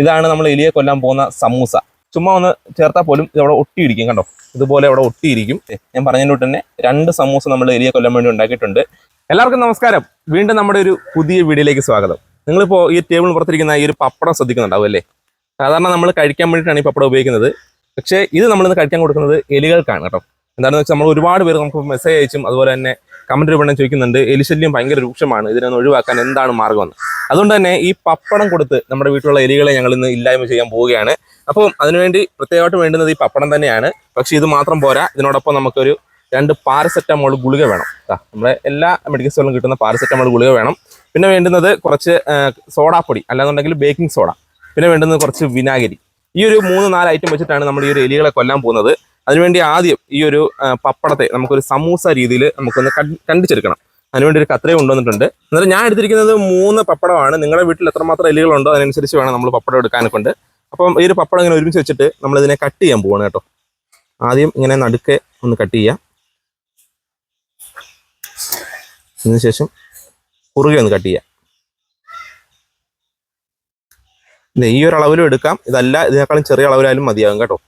ഇതാണ് നമ്മൾ എലിയെ കൊല്ലാൻ പോകുന്ന സമൂസ. ചുമ്മാ ഒന്ന് ചേർത്താൽ പോലും ഇത് അവിടെ ഒട്ടിയിരിക്കും കണ്ടോ? ഇതുപോലെ അവിടെ ഒട്ടിയിരിക്കും. ഞാൻ പറഞ്ഞതിനോട്ട് തന്നെ രണ്ട് സമൂസ നമ്മൾ എലിയെ കൊല്ലാൻ വേണ്ടി ഉണ്ടാക്കിയിട്ടുണ്ട്. എല്ലാവർക്കും നമസ്കാരം. വീണ്ടും നമ്മുടെ ഒരു പുതിയ വീഡിയോയിലേക്ക് സ്വാഗതം. നിങ്ങളിപ്പോൾ ഈ ടേബിളിന് പുറത്തിരിക്കുന്ന ഈ ഒരു പപ്പടം ശ്രദ്ധിക്കുന്നുണ്ടാവും അല്ലേ? സാധാരണ നമ്മൾ കഴിക്കാൻ വേണ്ടിയിട്ടാണ് ഈ പപ്പടം ഉപയോഗിക്കുന്നത്. പക്ഷേ ഇത് നമ്മളിന്ന് കഴിക്കാൻ കൊടുക്കുന്നത് എലികൾക്കാണ് കേട്ടോ. എന്താണെന്ന് വെച്ചാൽ നമ്മൾ ഒരുപാട് പേര് നമുക്ക് മെസ്സേജ് അയച്ചും അതുപോലെ തന്നെ കമന്റ് രൂപണം ചോദിക്കുന്നുണ്ട് എലിശല്യം ഭയങ്കര രൂക്ഷമാണ് ഇതിനൊന്ന് ഒഴിവാക്കാൻ എന്താണ് മാർഗമെന്ന് അതുകൊണ്ട് തന്നെ ഈ പപ്പടം കൊടുത്ത് നമ്മുടെ വീട്ടിലുള്ള എലികളെ ഞങ്ങൾ ഇന്ന് ഇല്ലായ്മ ചെയ്യാൻ പോവുകയാണ്. അപ്പം അതിനുവേണ്ടി പ്രത്യേകമായിട്ട് വേണ്ടുന്നത് ഈ പപ്പടം തന്നെയാണ്. പക്ഷേ ഇത് മാത്രം പോരാ ഇതിനോടൊപ്പം നമുക്കൊരു രണ്ട് പാരസെറ്റമോൾ ഗുളിക വേണം. നമ്മുടെ എല്ലാ മെഡിക്കൽ സ്റ്റോറിലും കിട്ടുന്ന പാരസെറ്റമോൾ ഗുളിക വേണം. പിന്നെ വേണ്ടുന്നത് കുറച്ച് സോഡാപ്പൊടി അല്ലാന്നുണ്ടെങ്കിൽ ബേക്കിംഗ് സോഡ പിന്നെ വേണ്ടുന്നത് കുറച്ച് വിനാഗിരി. ഈ ഒരു മൂന്ന് നാല് ഐറ്റം വെച്ചിട്ടാണ് നമ്മൾ ഈ ഒരു എലികളെ കൊല്ലാൻ പോകുന്നത്. അതിനുവേണ്ടി ആദ്യം ഈ ഒരു പപ്പടത്തെ നമുക്കൊരു സമൂസ രീതിയിൽ നമുക്കൊന്ന് കണ്ടി- കണ്ടിച്ചെടുക്കണം. അതിനുവേണ്ടി ഒരു കത്രയും കൊണ്ടുവന്നിട്ടുണ്ട്. എന്നിട്ട് ഞാൻ എടുത്തിരിക്കുന്നത് മൂന്ന് പപ്പടമാണ്. നിങ്ങളുടെ വീട്ടിൽ എത്രമാത്രം എല്ലുകളുണ്ടോ അതിനനുസരിച്ച് വേണം നമ്മൾ പപ്പടം എടുക്കാനൊക്കെ ഉണ്ട് അപ്പം ഈ ഒരു പപ്പടം ഇങ്ങനെ ഒരുമിച്ച് വെച്ചിട്ട് നമ്മൾ ഇതിനെ കട്ട് ചെയ്യാൻ പോവാണ് കേട്ടോ. ആദ്യം ഇങ്ങനെ നടുക്കെ ഒന്ന് കട്ട് ചെയ്യാം. അതിനുശേഷം കുറുകെ ഒന്ന് കട്ട് ചെയ്യാം. ഈ ഒരു അളവിലും എടുക്കാം. ഇതല്ല ഇതിനേക്കാളും ചെറിയ അളവിലായാലും മതിയാകും കേട്ടോ.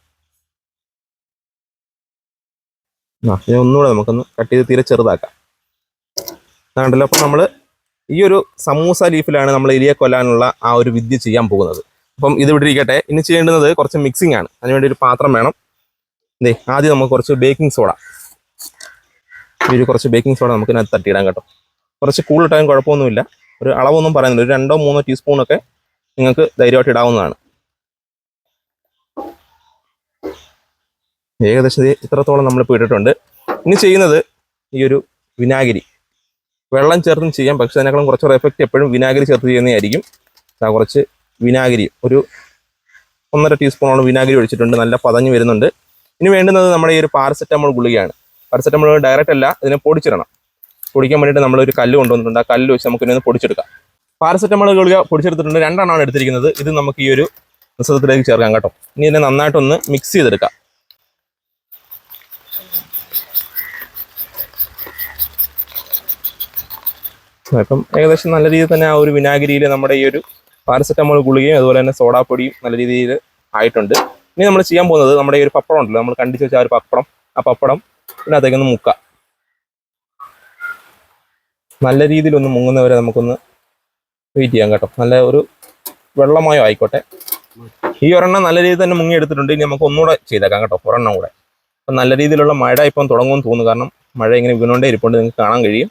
ഇനി ഒന്നുകൂടെ നമുക്കൊന്ന് കട്ട് ചെയ്ത് തീരെ ചെറുതാക്കാം. അതുകൊണ്ടല്ലോ അപ്പം നമ്മൾ ഈ ഒരു സമൂസ ലീഫിലാണ് നമ്മൾ എരിയ കൊല്ലാനുള്ള ആ ഒരു വിദ്യ ചെയ്യാൻ പോകുന്നത്. അപ്പം ഇത് ഇവിടെ ഇരിക്കട്ടെ. ഇനി ചെയ്യേണ്ടുന്നത് കുറച്ച് മിക്സിംഗ് ആണ്. അതിനുവേണ്ടി ഒരു പാത്രം വേണം. ദേ ആദ്യം നമുക്ക് കുറച്ച് ബേക്കിംഗ് സോഡ ഒരു കുറച്ച് ബേക്കിംഗ് സോഡ നമുക്ക് ഇതിനകത്ത് തട്ടിയിടാം കേട്ടോ. കുറച്ച് കൂളിട്ടാൻ കുഴപ്പമൊന്നുമില്ല. ഒരു അളവൊന്നും പറയുന്നില്ല. ഒരു രണ്ടോ മൂന്നോ ടീസ്പൂണൊക്കെ നിങ്ങൾക്ക് ധൈര്യമായിട്ട് ഇടാവുന്നതാണ്. ഏകദേശം ഇത്രത്തോളം നമ്മൾ ഇട്ടിട്ടുണ്ട്. ഇനി ചെയ്യുന്നത് ഈ ഒരു വിനാഗിരി. വെള്ളം ചേർത്തും ചെയ്യാം പക്ഷെ അതിനേക്കാളും കുറച്ചൊരു എഫക്റ്റ് എപ്പോഴും വിനാഗിരി ചേർത്ത് ചെയ്യുന്നതായിരിക്കും കുറച്ച് വിനാഗിരി ഒരു ഒന്നര ടീസ്പൂണോളം വിനാഗിരി ഒഴിച്ചിട്ടുണ്ട് നല്ല പതഞ്ഞ് വരുന്നുണ്ട്. ഇനി വേണ്ടുന്നത് നമ്മുടെ ഈ ഒരു പാരസെറ്റമോൾ ഗുളികയാണ്. പാരസെറ്റമോൾ ഡയറക്റ്റ് അല്ല ഇതിനെ പൊടിച്ചിടണം. പൊടിക്കാൻ വേണ്ടിയിട്ട് നമ്മളൊരു കല്ല് കൊണ്ടുവന്നിട്ടുണ്ട്. ആ കല്ല് വെച്ച് നമുക്ക് ഇതിനെ പൊടിച്ചെടുക്കാം. പാരസെറ്റമോൾ ഗുളിക പൊടിച്ചെടുത്തിട്ടുണ്ട്. രണ്ടെണ്ണമാണ് എടുത്തിരിക്കുന്നത്. ഇത് നമുക്ക് ഈ ഒരു മിശ്രിതത്തിലേക്ക് ചേർക്കാം കേട്ടോ. ഇനി ഇതിനെ നന്നായിട്ടൊന്ന് മിക്സ് ചെയ്തെടുക്കാം. അപ്പം ഏകദേശം നല്ല രീതിയിൽ തന്നെ ആ ഒരു വിനാഗിരിയിൽ നമ്മുടെ ഈ ഒരു പാരസെറ്റമോൾ ഗുളികയും അതുപോലെ തന്നെ സോഡാപ്പൊടിയും നല്ല രീതിയിൽ ആയിട്ടുണ്ട്. ഇനി നമ്മൾ ചെയ്യാൻ പോകുന്നത് നമ്മുടെ ഈ ഒരു പപ്പടം ഉണ്ടല്ലോ നമ്മൾ കണ്ടിച്ച് വെച്ച ആ ഒരു പപ്പടം. ആ പപ്പടം ഇതിനകത്തേക്കൊന്ന് മുക്കാം. നല്ല രീതിയിലൊന്ന് മുങ്ങുന്നവരെ നമുക്കൊന്ന് വെയിറ്റ് ചെയ്യാം കേട്ടോ. നല്ല ഒരു വെള്ളമയോ ആയിക്കോട്ടെ. ഈ ഒരെണ്ണം നല്ല രീതിയിൽ തന്നെ മുങ്ങി എടുത്തിട്ടുണ്ട്. ഇനി നമുക്ക് ഒന്നുകൂടെ ചെയ്തേക്കാം കേട്ടോ ഒരെണ്ണം കൂടെ. അപ്പം നല്ല രീതിയിലുള്ള മഴ ഇപ്പം തുടങ്ങുമെന്ന് തോന്നുന്നു. കാരണം മഴ ഇങ്ങനെ വീണുകൊണ്ടേ ഇരിപ്പുണ്ട്. നിങ്ങൾക്ക് കാണാൻ കഴിയും.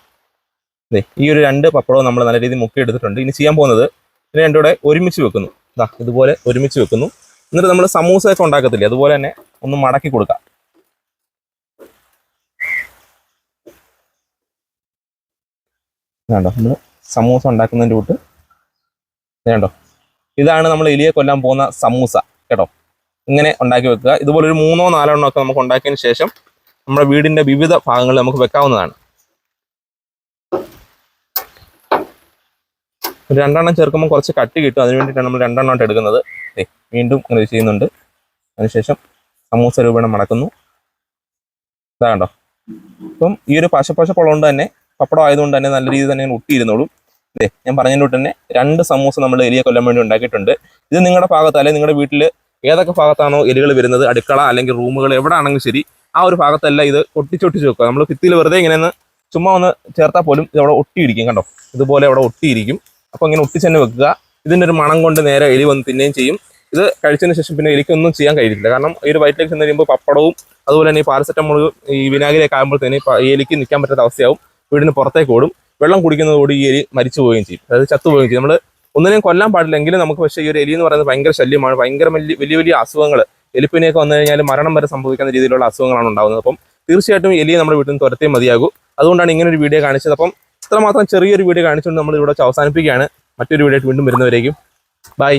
ഈ ഒരു രണ്ട് പപ്പടവും നമ്മൾ നല്ല രീതിയിൽ മുക്കി എടുത്തിട്ടുണ്ട്. ഇനി ചെയ്യാൻ പോകുന്നത് ഇതിനെ രണ്ടുകൂടെ ഒരുമിച്ച് വെക്കുന്നു. ഇതാ ഇതുപോലെ ഒരുമിച്ച് വെക്കുന്നു. എന്നിട്ട് നമ്മൾ സമൂസയൊക്കെ ഉണ്ടാക്കത്തില്ലേ അതുപോലെ തന്നെ ഒന്ന് മടക്കി കൊടുക്കാം. വേണ്ടോ നമ്മൾ സമൂസ ഉണ്ടാക്കുന്നതിന്റെ കൂട്ട് വേണ്ടോ ഇതാണ് നമ്മൾ എലിയെ കൊല്ലാൻ പോകുന്ന സമൂസ കേട്ടോ. ഇങ്ങനെ ഉണ്ടാക്കി വെക്കുക. ഇതുപോലെ ഒരു മൂന്നോ നാലോ എണ്ണമൊക്കെ നമുക്ക് ഉണ്ടാക്കിയതിന് ശേഷം നമ്മുടെ വീടിന്റെ വിവിധ ഭാഗങ്ങളിൽ നമുക്ക് വെക്കാവുന്നതാണ്. രണ്ടെണ്ണം ചേർക്കുമ്പോൾ കുറച്ച് കട്ടി കിട്ടും. അതിന് വേണ്ടിയിട്ടാണ് നമ്മൾ രണ്ടെണ്ണമായിട്ട് എടുക്കുന്നത്. വീണ്ടും ഇങ്ങനെ ചെയ്യുന്നുണ്ട്. അതിനുശേഷം സമൂസ രൂപേണ മടക്കുന്നു. ഇതാ കണ്ടോ? ഇപ്പം ഈ ഒരു പശപ്പശപ്പുള്ളതുകൊണ്ട് തന്നെ പപ്പടം ആയതുകൊണ്ട് തന്നെ നല്ല രീതിയിൽ തന്നെ ഒട്ടിയിരുന്നോളൂ. അതെ ഞാൻ പറഞ്ഞതിന്റെ തന്നെ രണ്ട് സമൂസ നമ്മൾ എലിയെ കൊല്ലാൻ വേണ്ടി ഉണ്ടാക്കിയിട്ടുണ്ട്. ഇത് നിങ്ങളുടെ ഭാഗത്ത് അല്ലെങ്കിൽ നിങ്ങളുടെ വീട്ടിൽ ഏതൊക്കെ ഭാഗത്താണോ എലികൾ വരുന്നത് അടുക്കള അല്ലെങ്കിൽ റൂമുകൾ എവിടെ ആണെങ്കിലും ശരി ആ ഒരു ഭാഗത്തല്ല ഇത് ഒട്ടിച്ചൊട്ടിച്ച് വെക്കുക. നമ്മൾ ഭിത്തിയിൽ വെറുതെ ഇങ്ങനെയെന്ന് ചുമ്മാ ഒന്ന് ചേർത്താൽ പോലും ഇത് അവിടെ ഒട്ടിയിരിക്കും. കണ്ടോ? ഇതുപോലെ അവിടെ ഒട്ടിയിരിക്കും. അപ്പോൾ ഇങ്ങനെ ഒട്ടിച്ച് തന്നെ വെക്കുക. ഇതിന്റെ ഒരു മണം കൊണ്ട് നേരെ എലി വന്ന് തിന്നുകയും ചെയ്യും. ഇത് കഴിച്ചതിന് ശേഷം പിന്നെ എലിക്കൊന്നും ചെയ്യാൻ കഴിയില്ല. കാരണം ഈ ഒരു വയറ്റിലേക്ക് ചെന്ന് കഴിയുമ്പോൾ പപ്പടവും അതുപോലെ തന്നെ ഈ പാരസെറ്റമോൾ ഈ വിനാഗിരിയൊക്കെ ആകുമ്പോഴത്തേന് ഈ എലിക്ക് നിൽക്കാൻ പറ്റാത്ത അവസ്ഥയാവും. വീടിന് പുറത്തേക്ക് ഓടും. വെള്ളം കുടിക്കുന്നതോട് ഈ എലി മരിച്ചു പോവുകയും ചെയ്യും. അതായത് ചത്തുപോവുകയും ചെയ്യും. നമ്മൾ ഒന്നിനെയും കൊല്ലാൻ പാടില്ല എങ്കിലും നമുക്ക് പക്ഷേ ഈ ഒരു എലി എന്ന് പറയുന്നത് ഭയങ്കര ശല്യമാണ്. ഭയങ്കര വലിയ വലിയ വലിയ അസുഖങ്ങൾ എലിപ്പിനെയൊക്കെ വന്നു കഴിഞ്ഞാൽ മരണം വരെ സംഭവിക്കുന്ന രീതിയിലുള്ള അസുഖങ്ങളാണ് ഉണ്ടാകുന്നത്. അപ്പം തീർച്ചയായിട്ടും എലിയെ നമ്മുടെ വീട്ടിൽ നിന്ന് തുരത്തേ മതിയാകൂ. അതുകൊണ്ടാണ് ഇങ്ങനെ ഒരു വീഡിയോ കാണിച്ചത്. അപ്പം ഇത്രമാത്രം ചെറിയൊരു വീഡിയോ കാണിച്ചുകൊണ്ട് നമ്മൾ ഇവിടെ അവസാനിപ്പിക്കുകയാണ്. മറ്റൊരു വീഡിയോ വീണ്ടും വരുന്നവരേക്കും. ബൈ